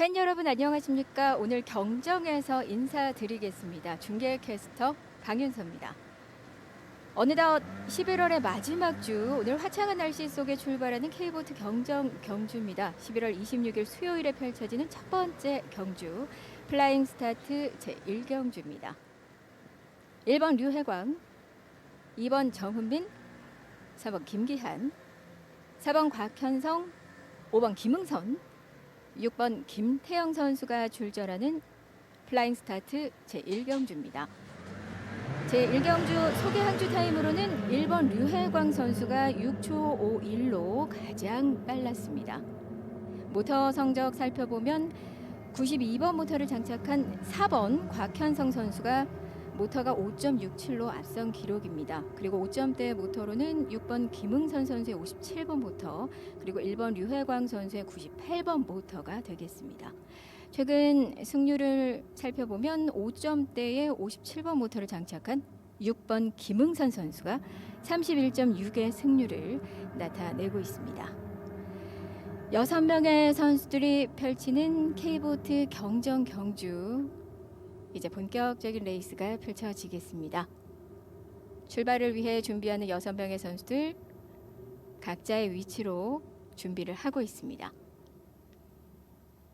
팬 여러분 안녕하십니까? 오늘 경정에서 인사드리겠습니다. 중계 캐스터 강윤서입니다. 어느덧 11월의 마지막 주 오늘 화창한 날씨 속에 출발하는 K보트 경정 경주입니다. 11월 26일 수요일에 펼쳐지는 첫 번째 경주 플라잉 스타트 제1경주입니다. 1번 류혜광, 2번 정은빈, 4번 김기한, 4번 곽현성, 5번 김응선, 6번 김태영 선수가 출전하는 플라잉 스타트 제1경주입니다. 제1경주 소개 항주 타임으로는 1번 류혜광 선수가 6초 51로 가장 빨랐습니다. 모터 성적 살펴보면 92번 모터를 장착한 4번 곽현성 선수가 모터가 5.67로 앞선 기록입니다. 그리고 5점대 모터로는 6번 김응선 선수의 57번 모터, 그리고 1번 류혜광 선수의 98번 모터가 되겠습니다. 최근 승률을 살펴보면 5점대의 57번 모터를 장착한 6번 김응선 선수가 31.6의 승률을 나타내고 있습니다. 여섯 명의 선수들이 펼치는 K보트 경정 경주 이제 본격적인 레이스가 펼쳐지겠습니다. 출발을 위해 준비하는 여섯 명의 선수들 각자의 위치로 준비를 하고 있습니다.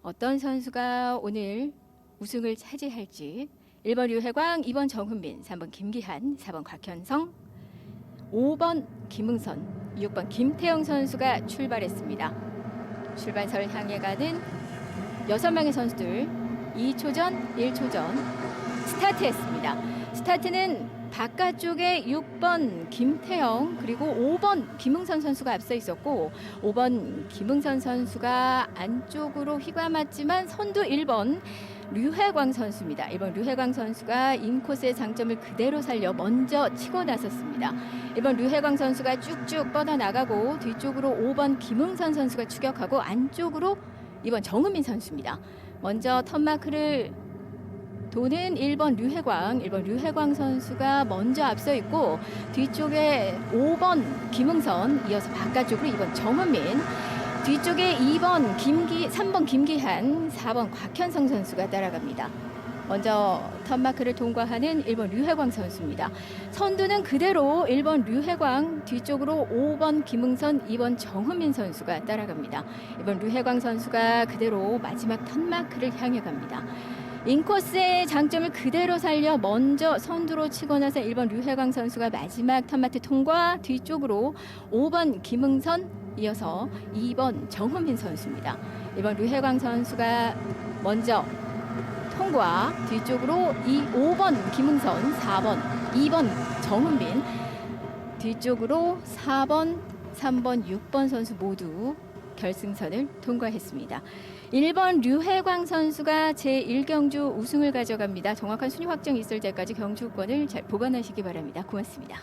어떤 선수가 오늘 우승을 차지할지 1번 류혜광, 2번 정훈민, 3번 김기한, 4번 곽현성, 5번 김응선, 6번 김태영 선수가 출발했습니다. 출발선을 향해 가는 여섯 명의 선수들 2초 전, 1초 전 스타트했습니다. 스타트는 바깥쪽에 6번 김태영 그리고 5번 김응선 선수가 앞서 있었고 5번 김응선 선수가 안쪽으로 휘감았지만 선두 1번 류혜광 선수입니다. 1번 류혜광 선수가 인코스의 장점을 그대로 살려 먼저 치고 나섰습니다. 1번 류혜광 선수가 쭉쭉 뻗어나가고 뒤쪽으로 5번 김응선 선수가 추격하고 안쪽으로 2번 정은민 선수입니다. 먼저 턴마크를 도는 1번 류혜광, 1번 류혜광 선수가 먼저 앞서 있고 뒤쪽에 5번 김응선, 이어서 바깥쪽으로 2번 정은민, 뒤쪽에 2번 김기, 3번 김기한, 4번 곽현성 선수가 따라갑니다. 먼저 턴마크를 통과하는 1번 류혜광 선수입니다. 선두는 그대로 1번 류혜광, 뒤쪽으로 5번 김응선, 2번 정은민 선수가 따라갑니다. 1번 류혜광 선수가 그대로 마지막 턴마크를 향해 갑니다. 인코스의 장점을 그대로 살려 먼저 선두로 치고 나서 1번 류혜광 선수가 마지막 턴마트 통과 뒤쪽으로 5번 김응선 이어서 2번 정훈민 선수입니다. 1번 류혜광 선수가 먼저 통과 뒤쪽으로 이 5번 김응선 4번 2번 정훈민 뒤쪽으로 4번 3번 6번 선수 모두 결승선을 통과했습니다. 1번 류혜광 선수가 제1경주 우승을 가져갑니다. 정확한 순위 확정이 있을 때까지 경주권을 잘 보관하시기 바랍니다. 고맙습니다.